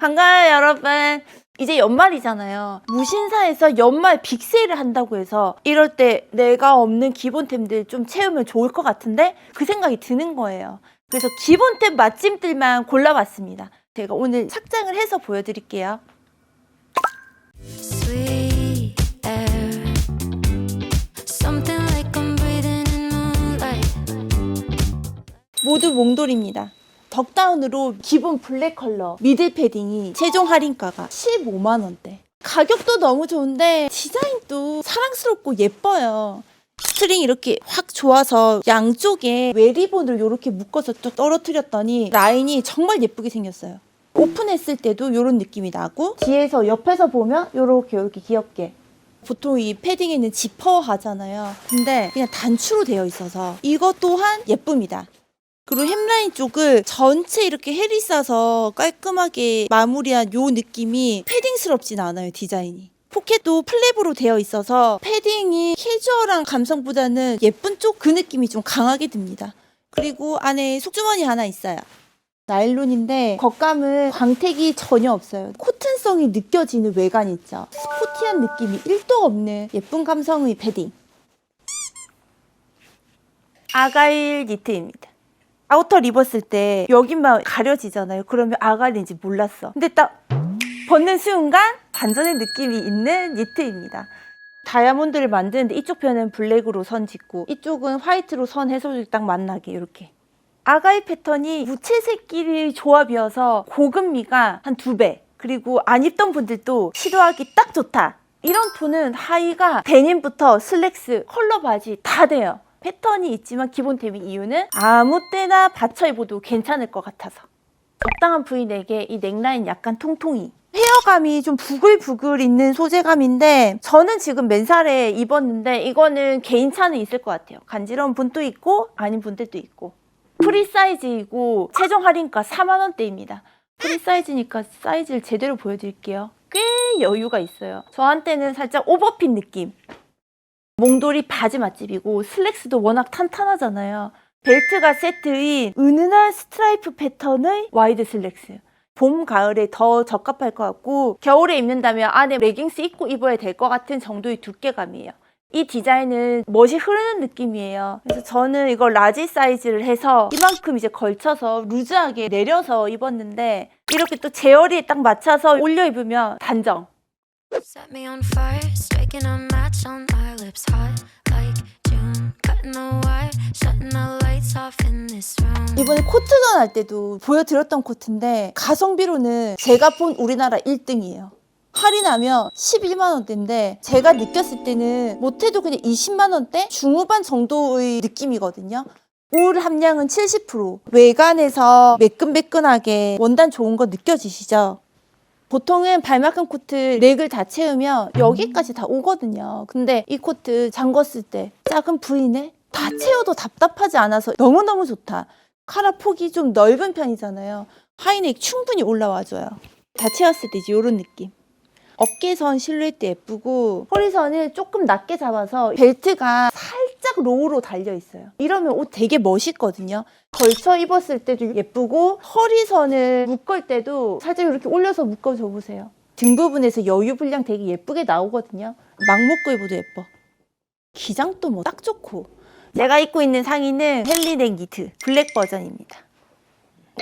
반가워요, 여러분. 이제 연말이잖아요. 무신사에서 연말 빅세일을 한다고 해서 이럴 때 내가 없는 기본템들 좀 채우면 좋을 것 같은데 그 생각이 드는 거예요. 그래서 기본템 맛집들만 골라봤습니다. 제가 오늘 착장을 해서 보여드릴게요. 모두 몽돌입니다. 덕다운으로 기본 블랙 컬러 미들 패딩이 최종 할인가가 15만 원대. 가격도 너무 좋은데 디자인도 사랑스럽고 예뻐요. 스트링 이렇게 확 좋아서 양쪽에 웨리본을 이렇게 묶어서 또 떨어뜨렸더니 라인이 정말 예쁘게 생겼어요. 오픈했을 때도 이런 느낌이 나고 뒤에서 옆에서 보면 이렇게 이렇게 귀엽게 보통 이 패딩에는 지퍼 하잖아요. 근데 그냥 단추로 되어 있어서 이것 또한 예쁩니다. 그리고 햄라인 쪽을 전체 이렇게 헬이 싸서 깔끔하게 마무리한 요 느낌이 패딩스럽진 않아요, 디자인이. 포켓도 플랩으로 되어 있어서 패딩이 캐주얼한 감성보다는 예쁜 쪽 그 느낌이 좀 강하게 듭니다. 그리고 안에 속주머니 하나 있어요. 나일론인데 겉감은 광택이 전혀 없어요. 코튼성이 느껴지는 외관 있죠. 스포티한 느낌이 1도 없는 예쁜 감성의 패딩. 아가일 니트입니다. 아우터를 입었을 때 여기만 가려지잖아요. 그러면 아가일인지 몰랐어. 근데 딱 벗는 순간 반전의 느낌이 있는 니트입니다. 다이아몬드를 만드는데 이쪽 편은 블랙으로 선 짓고 이쪽은 화이트로 선 해서 딱 만나게 이렇게. 아가일 패턴이 무채색끼리 조합이어서 고급미가 한 두 배. 그리고 안 입던 분들도 시도하기 딱 좋다. 이런 톤은 하의가 데님부터 슬랙스, 컬러 바지 다 돼요. 패턴이 있지만 기본템인 이유는 아무 때나 받쳐 입어도 괜찮을 것 같아서. 적당한 부인에게 이 넥라인 약간 통통이. 헤어감이 좀 부글부글 있는 소재감인데 저는 지금 맨살에 입었는데 이거는 개인 차는 있을 것 같아요. 간지러운 분도 있고 아닌 분들도 있고. 프리 사이즈이고 최종 할인가 4만 원대입니다. 프리 사이즈니까 사이즈를 제대로 보여드릴게요. 꽤 여유가 있어요. 저한테는 살짝 오버핏 느낌. 몽돌이 바지 맛집이고 슬랙스도 워낙 탄탄하잖아요. 벨트가 세트인 은은한 스트라이프 패턴의 와이드 슬랙스. 봄, 가을에 더 적합할 것 같고 겨울에 입는다면 안에 레깅스 입고 입어야 될 것 같은 정도의 두께감이에요. 이 디자인은 멋이 흐르는 느낌이에요. 그래서 저는 이거 라지 사이즈를 해서 이만큼 이제 걸쳐서 루즈하게 내려서 입었는데 이렇게 또 제어리에 딱 맞춰서 올려 입으면 단정. Set me on fire, striking a match on our lips, hot like June. Cutting the wire, shutting the lights off in this room. 이번에 코트전 할 때도 보여드렸던 코트인데 가성비로는 제가 본 우리나라 1등이에요. 할인하면 11만 원대인데 제가 느꼈을 때는 못해도 그냥 20만 원대 중후반 정도의 느낌이거든요. 울 함량은 70% 외관에서 매끈매끈하게 원단 좋은 거 느껴지시죠? 보통은 발막한 코트 렉을 다 채우면 여기까지 다 오거든요. 근데 이 코트 잠궜을 때 작은 부위네 다 채워도 답답하지 않아서 너무너무 좋다. 카라 폭이 좀 넓은 편이잖아요. 하이넥 충분히 올라와줘요. 다 채웠을 때 이제 이런 느낌. 어깨선 실루엣도 예쁘고 허리선을 조금 낮게 잡아서 벨트가 살짝 로우로 달려 있어요. 이러면 옷 되게 멋있거든요. 걸쳐 입었을 때도 예쁘고 허리선을 묶을 때도 살짝 이렇게 올려서 묶어줘 보세요. 등 부분에서 여유 분량 되게 예쁘게 나오거든요. 막 묶고 입어도 예뻐. 기장도 뭐 딱 좋고. 제가 입고 있는 상의는 헬리넥 니트 블랙 버전입니다.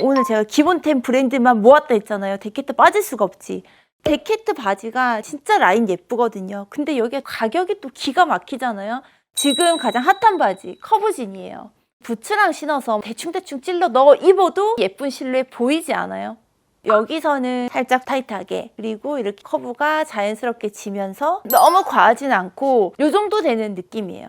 오늘 제가 기본템 브랜드만 모았다 했잖아요. 데케트 빠질 수가 없지. 데케트 바지가 진짜 라인 예쁘거든요. 근데 여기에 가격이 또 기가 막히잖아요. 지금 가장 핫한 바지 커브진이에요. 부츠랑 신어서 대충대충 찔러 넣어 입어도 예쁜 실루엣 보이지 않아요? 여기서는 살짝 타이트하게 그리고 이렇게 커브가 자연스럽게 지면서 너무 과하진 않고 요 정도 되는 느낌이에요.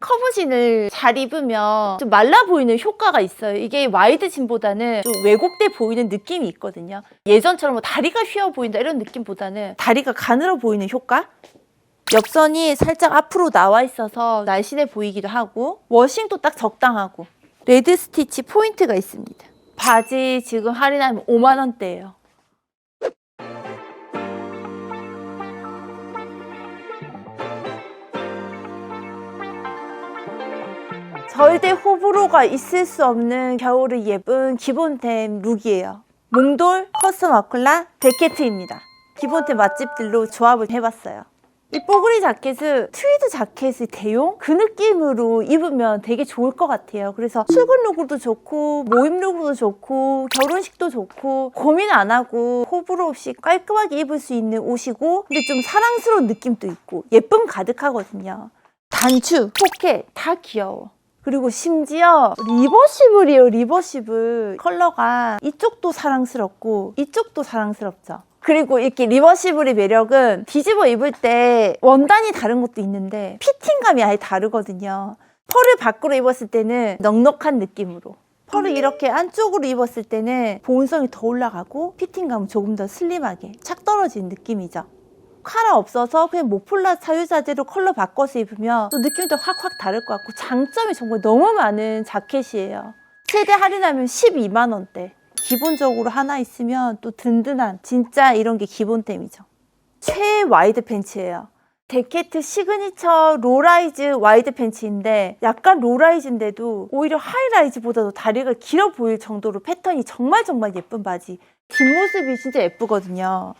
커브진을 잘 입으면 좀 말라 보이는 효과가 있어요. 이게 와이드 진보다는 좀 왜곡돼 보이는 느낌이 있거든요. 예전처럼 뭐 다리가 휘어 보인다 이런 느낌보다는 다리가 가늘어 보이는 효과? 옆선이 살짝 앞으로 나와 있어서 날씬해 보이기도 하고 워싱도 딱 적당하고 레드 스티치 포인트가 있습니다. 바지 지금 할인하면 5만 원대예요. 절대 호불호가 있을 수 없는 겨울의 예쁜 기본템 룩이에요. 몽돌 커스텀 아클라 베케트입니다. 기본템 맛집들로 조합을 해봤어요. 이 뽀글이 자켓은 트위드 자켓의 대용? 그 느낌으로 입으면 되게 좋을 것 같아요. 그래서 출근 룩으로도 좋고 모임 룩으로도 좋고 결혼식도 좋고 고민 안 하고 호불호 없이 깔끔하게 입을 수 있는 옷이고 근데 좀 사랑스러운 느낌도 있고 예쁨 가득하거든요. 단추, 포켓 다 귀여워. 그리고 심지어 리버시블이에요, 리버시블. 컬러가 이쪽도 사랑스럽고 이쪽도 사랑스럽죠. 그리고 이렇게 리버시블의 매력은 뒤집어 입을 때 원단이 다른 것도 있는데 피팅감이 아예 다르거든요. 펄을 밖으로 입었을 때는 넉넉한 느낌으로. 펄을 이렇게 안쪽으로 입었을 때는 보온성이 더 올라가고 피팅감은 조금 더 슬림하게 착 떨어진 느낌이죠. 카라 없어서 그냥 모폴라 사유자재로 컬러 바꿔서 입으면 또 느낌도 확확 다를 것 같고 장점이 정말 너무 많은 자켓이에요. 최대 할인하면 12만 원대. 기본적으로 하나 있으면 또 든든한 진짜 이런 게 기본템이죠. 최 와이드 팬츠예요. 데케트 시그니처 로라이즈 와이드 팬츠인데 약간 로라이즈인데도 오히려 하이라이즈보다도 다리가 길어 보일 정도로 패턴이 정말 정말 예쁜 바지. 뒷모습이 진짜 예쁘거든요.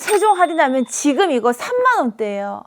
최종 할인하면 지금 이거 3만 원대예요.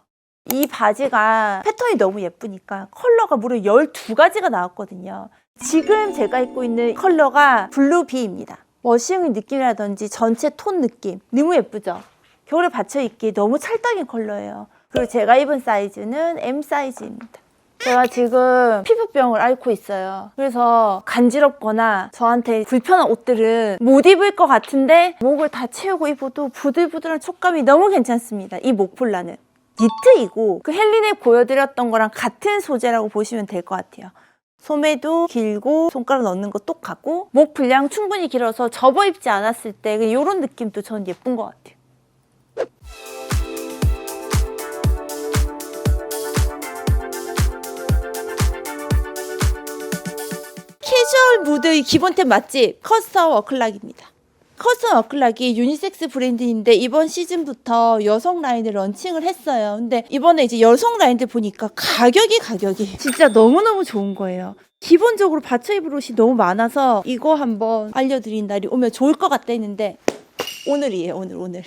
이 바지가 패턴이 너무 예쁘니까 컬러가 무려 12가지가 나왔거든요. 지금 제가 입고 있는 컬러가 블루비입니다. 워싱의 느낌이라든지 전체 톤 느낌 너무 예쁘죠? 겨울에 받쳐 입기 너무 찰떡인 컬러예요. 그리고 제가 입은 사이즈는 M 사이즈입니다. 제가 지금 피부병을 앓고 있어요. 그래서 간지럽거나 저한테 불편한 옷들은 못 입을 것 같은데 목을 다 채우고 입어도 부들부들한 촉감이 너무 괜찮습니다. 이 목폴라는. 니트이고 그 헬린에 보여드렸던 거랑 같은 소재라고 보시면 될 것 같아요. 소매도 길고 손가락 넣는 거 똑같고 목 분량 충분히 길어서 접어 입지 않았을 때 이런 느낌도 전 예쁜 것 같아요. 캐주얼 무드의 기본템 맛집 커스텀 워클락입니다. 커스텀 워클락이 유니섹스 브랜드인데 이번 시즌부터 여성 라인을 런칭을 했어요. 근데 이번에 이제 여성 라인들 보니까 가격이 가격이 진짜 너무너무 좋은 거예요. 기본적으로 받쳐 입을 옷이 너무 많아서 이거 한번 알려드린 날이 오면 좋을 것 같다 했는데 오늘이에요 오늘 오늘.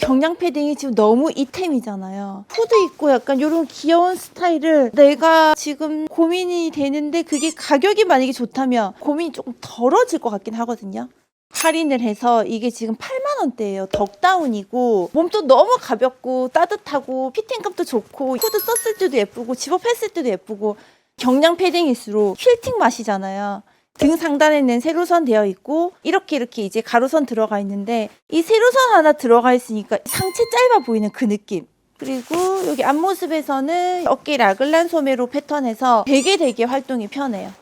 경량 패딩이 지금 너무 이템이잖아요. 후드 입고 약간 이런 귀여운 스타일을 내가 지금 고민이 되는데 그게 가격이 만약에 좋다면 고민이 조금 덜어질 것 같긴 하거든요. 할인을 해서 이게 지금 8만 원대예요. 덕다운이고 몸도 너무 가볍고 따뜻하고 피팅감도 좋고 후드 썼을 때도 예쁘고 집업했을 때도 예쁘고 경량 패딩일수록 퀼팅 맛이잖아요. 등 상단에는 세로선 되어 있고 이렇게 이렇게 이제 가로선 들어가 있는데 이 세로선 하나 들어가 있으니까 상체 짧아 보이는 그 느낌. 그리고 여기 앞모습에서는 어깨 라글란 소매로 패턴해서 되게 되게 활동이 편해요.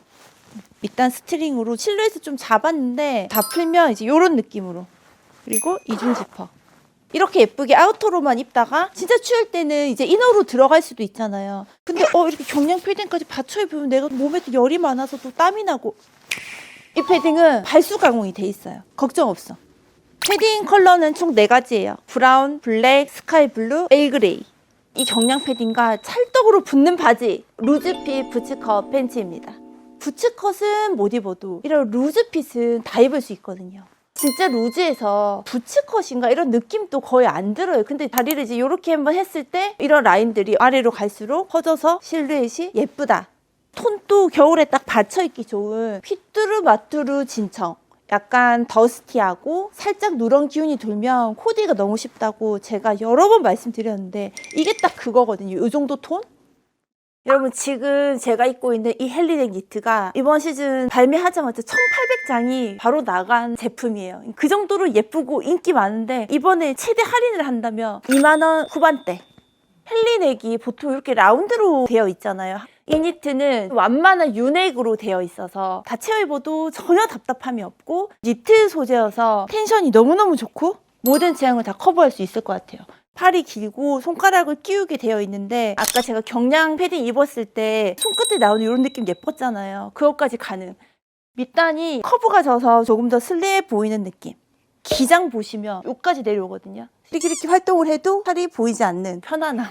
일단 스트링으로 실루엣을 좀 잡았는데 다 풀면 이제 이런 느낌으로 그리고 이중 지퍼 이렇게 예쁘게 아우터로만 입다가 진짜 추울 때는 이제 이너로 들어갈 수도 있잖아요 근데 어 이렇게 경량 패딩까지 받쳐 입으면 내가 몸에 또 열이 많아서 또 땀이 나고 이 패딩은 발수 가공이 돼 있어요 걱정 없어 패딩 컬러는 총 네가지예요 브라운, 블랙, 스카이 블루, 에일 그레이 이 경량 패딩과 찰떡으로 붙는 바지 루즈핏 부츠컷 팬츠입니다 부츠컷은 못 입어도 이런 루즈핏은 다 입을 수 있거든요. 진짜 루즈해서 부츠컷인가 이런 느낌도 거의 안 들어요. 근데 다리를 이제 이렇게 한번 했을 때 이런 라인들이 아래로 갈수록 퍼져서 실루엣이 예쁘다. 톤도 겨울에 딱 받쳐 입기 좋은 휘뚜루 마뚜루 진청. 약간 더스티하고 살짝 누런 기운이 돌면 코디가 너무 쉽다고 제가 여러 번 말씀드렸는데 이게 딱 그거거든요. 이 정도 톤? 여러분 지금 제가 입고 있는 이 헬리넥 니트가 이번 시즌 발매하자마자 1800장이 바로 나간 제품이에요. 그 정도로 예쁘고 인기 많은데 이번에 최대 할인을 한다면 2만 원 후반대. 헬리넥이 보통 이렇게 라운드로 되어 있잖아요. 이 니트는 완만한 유넥으로 되어 있어서 다 채워 입어도 전혀 답답함이 없고 니트 소재여서 텐션이 너무너무 좋고 모든 체형을 다 커버할 수 있을 것 같아요. 팔이 길고 손가락을 끼우게 되어 있는데 아까 제가 경량 패딩 입었을 때 손끝에 나오는 이런 느낌 예뻤잖아요. 그것까지 가능. 밑단이 커브가 져서 조금 더 슬림해 보이는 느낌. 기장 보시면 여기까지 내려오거든요. 이렇게 이렇게 활동을 해도 팔이 보이지 않는 편안함.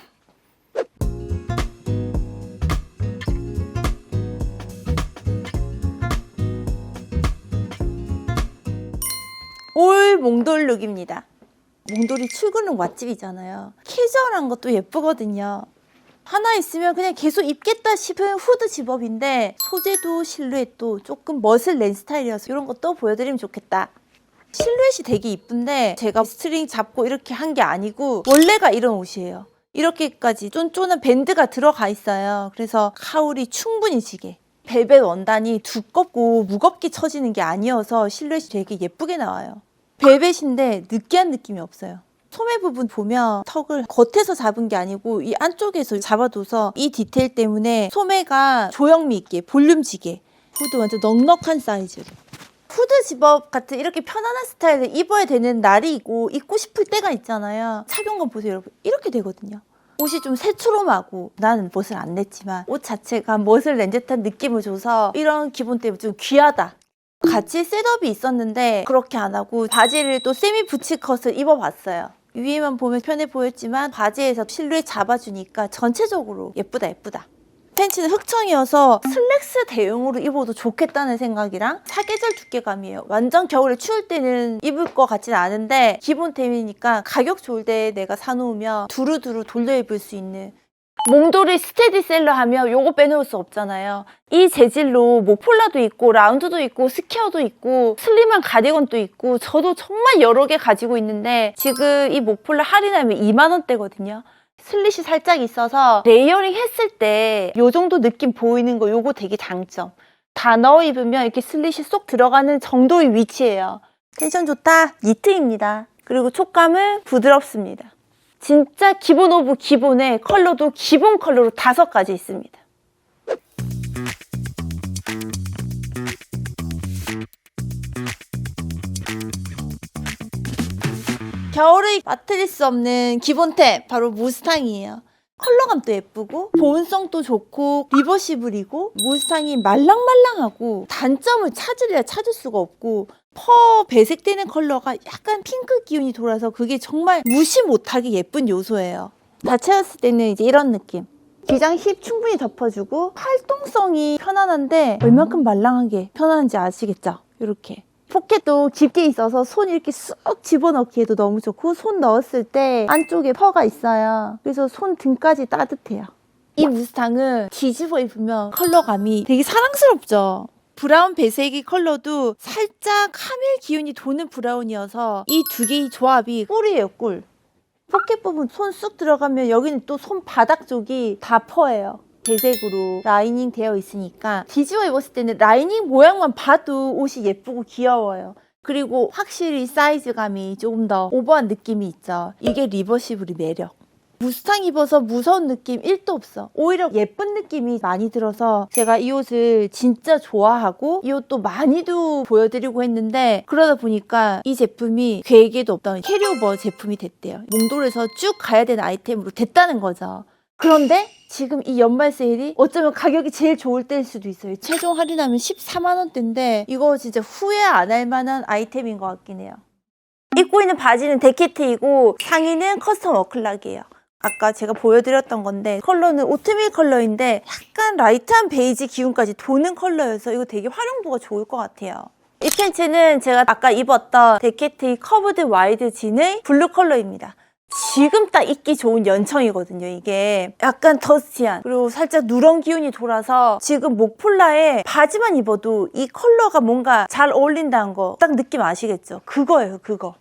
올 몽돌 룩입니다. 몽돌이 출근룩 맛집이잖아요. 캐주얼한 것도 예쁘거든요. 하나 있으면 그냥 계속 입겠다 싶은 후드 집업인데 소재도 실루엣도 조금 멋을 낸 스타일이어서 이런 것도 보여드리면 좋겠다. 실루엣이 되게 이쁜데 제가 스트링 잡고 이렇게 한 게 아니고 원래가 이런 옷이에요. 이렇게까지 쫀쫀한 밴드가 들어가 있어요. 그래서 카울이 충분히 지게. 벨벳 원단이 두껍고 무겁게 쳐지는 게 아니어서 실루엣이 되게 예쁘게 나와요. 벨벳인데 느끼한 느낌이 없어요. 소매 부분 보면 턱을 겉에서 잡은 게 아니고 이 안쪽에서 잡아둬서 이 디테일 때문에 소매가 조형미 있게 볼륨지게 후드 완전 넉넉한 사이즈로 후드 집업 같은 이렇게 편안한 스타일을 입어야 되는 날이 있고 입고 싶을 때가 있잖아요. 착용감 보세요, 여러분. 이렇게 되거든요. 옷이 좀 새초롬하고 나는 멋을 안 냈지만 옷 자체가 멋을 낸 듯한 느낌을 줘서 이런 기분 때문에 좀 귀하다. 같이 셋업이 있었는데 그렇게 안 하고 바지를 또 세미 부츠 컷을 입어봤어요. 위에만 보면 편해 보였지만 바지에서 실루엣 잡아주니까 전체적으로 예쁘다 예쁘다. 팬츠는 흑청이어서 슬랙스 대용으로 입어도 좋겠다는 생각이랑 사계절 두께감이에요. 완전 겨울에 추울 때는 입을 것 같진 않은데 기본템이니까 가격 좋을 때 내가 사놓으면 두루두루 돌려 입을 수 있는 몽돌이 스테디셀러 하면 요거 빼놓을 수 없잖아요. 이 재질로 뭐 폴라도 있고 라운드도 있고 스퀘어도 있고 슬림한 가디건도 있고 저도 정말 여러 개 가지고 있는데 지금 이 목폴라 할인하면 2만 원대거든요. 슬릿이 살짝 있어서 레이어링 했을 때 요 정도 느낌 보이는 거 요거 되게 장점. 다 넣어 입으면 이렇게 슬릿이 쏙 들어가는 정도의 위치예요. 텐션 좋다. 니트입니다. 그리고 촉감은 부드럽습니다. 진짜 기본 오브 기본에 컬러도 기본 컬러로 다섯 가지 있습니다. 겨울에 빠뜨릴 수 없는 기본템 바로 무스탕이에요. 컬러감도 예쁘고 보온성도 좋고 리버시블이고 무스탕이 말랑말랑하고 단점을 찾으려 찾을 수가 없고 퍼 배색되는 컬러가 약간 핑크 기운이 돌아서 그게 정말 무시 못하게 예쁜 요소예요. 다 채웠을 때는 이제 이런 느낌. 기장 힙 충분히 덮어주고 활동성이 편안한데 얼만큼 말랑하게 편안한지 아시겠죠? 이렇게. 포켓도 깊게 있어서 손 이렇게 쑥 집어넣기에도 너무 좋고 손 넣었을 때 안쪽에 퍼가 있어요. 그래서 손 등까지 따뜻해요. 이 무스탕은 뒤집어 입으면 컬러감이 되게 사랑스럽죠. 브라운 배색이 컬러도 살짝 카멜 기운이 도는 브라운이어서 이 두 개의 조합이 꿀이에요, 꿀. 포켓 부분 손 쑥 들어가면 여기는 또 손바닥 쪽이 다 퍼예요. 배색으로 라이닝 되어 있으니까 뒤집어 입었을 때는 라이닝 모양만 봐도 옷이 예쁘고 귀여워요. 그리고 확실히 사이즈감이 조금 더 오버한 느낌이 있죠. 이게 리버시블의 매력. 무스탕 입어서 무서운 느낌 1도 없어. 오히려 예쁜 느낌이 많이 들어서 제가 이 옷을 진짜 좋아하고 이 옷도 많이도 보여드리고 했는데 그러다 보니까 이 제품이 계획에도 없던 캐리오버 제품이 됐대요. 몽돌에서 쭉 가야 되는 아이템으로 됐다는 거죠. 그런데 지금 이 연말 세일이 어쩌면 가격이 제일 좋을 때일 수도 있어요. 최종 할인하면 14만 원대인데 이거 진짜 후회 안 할 만한 아이템인 것 같긴 해요. 입고 있는 바지는 데키트이고 상의는 커스텀 워클락이에요. 아까 제가 보여드렸던 건데 컬러는 오트밀 컬러인데 약간 라이트한 베이지 기운까지 도는 컬러여서 이거 되게 활용도가 좋을 것 같아요. 이 팬츠는 제가 아까 입었던 데케트의 커브드 와이드 진의 블루 컬러입니다. 지금 딱 입기 좋은 연청이거든요, 이게. 약간 더스티한, 그리고 살짝 누런 기운이 돌아서 지금 목폴라에 바지만 입어도 이 컬러가 뭔가 잘 어울린다는 거 딱 느낌 아시겠죠? 그거예요, 그거.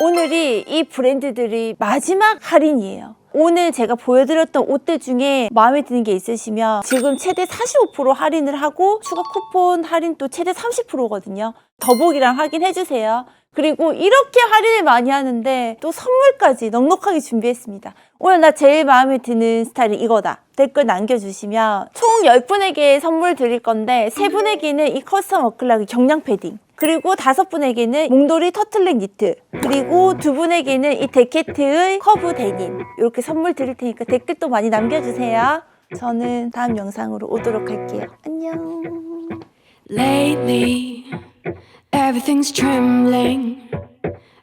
오늘이 이 브랜드들이 마지막 할인이에요. 오늘 제가 보여드렸던 옷들 중에 마음에 드는 게 있으시면 지금 최대 45% 할인을 하고 추가 쿠폰 할인 또 최대 30%거든요. 더보기랑 확인해주세요. 그리고 이렇게 할인을 많이 하는데 또 선물까지 넉넉하게 준비했습니다. 오늘 나 제일 마음에 드는 스타일이 이거다. 댓글 남겨주시면 총 10분에게 선물 드릴 건데 3분에게는 이 커스텀 워클락의 경량 패딩 그리고 다섯 분에게는 몽돌이 터틀넥 니트 그리고 두 분에게는 이 데케트의 커브 데님 이렇게 선물 드릴 테니까 댓글도 많이 남겨주세요. 저는 다음 영상으로 오도록 할게요. 안녕. Lately, everything's trembling.